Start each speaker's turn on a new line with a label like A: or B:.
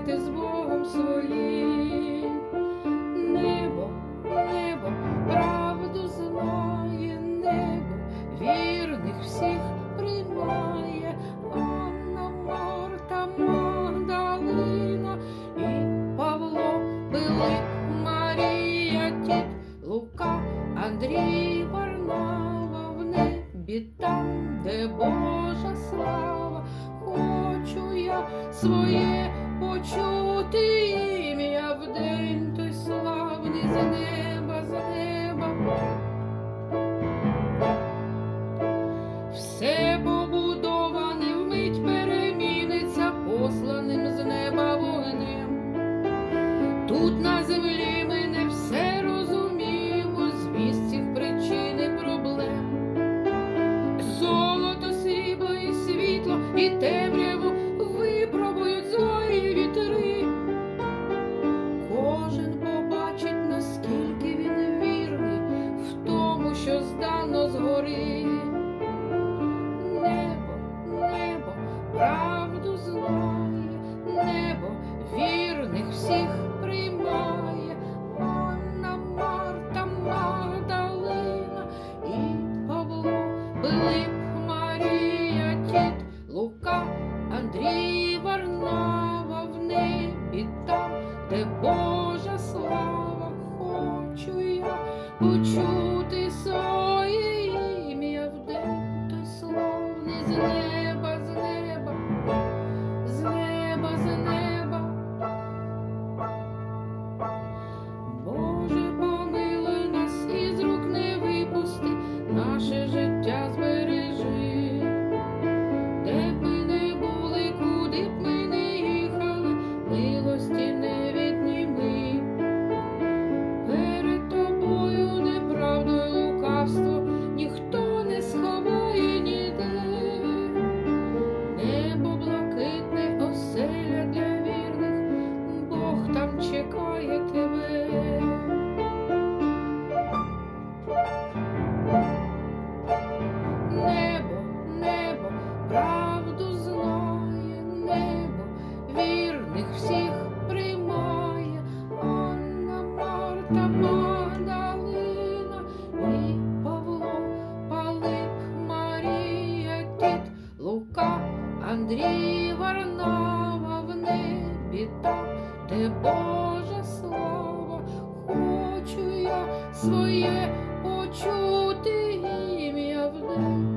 A: майте з Богом своїм. Небо, небо, правду знає, небо, вірних всіх приймає. Анна, Марта, Магдалина і Павло, Пилип, Марія, Тіт, Лука, Андрій, Варнава в небі там, де Божа слава, хочу я своє почути ім'я в день той славний з неба, з неба. Все побудоване вмить переміниться посланим з неба вогнем. Тут почути своє ім'я в день той славний з і в небі там, де Божа слава, хочу я своє почути ім'я в небі.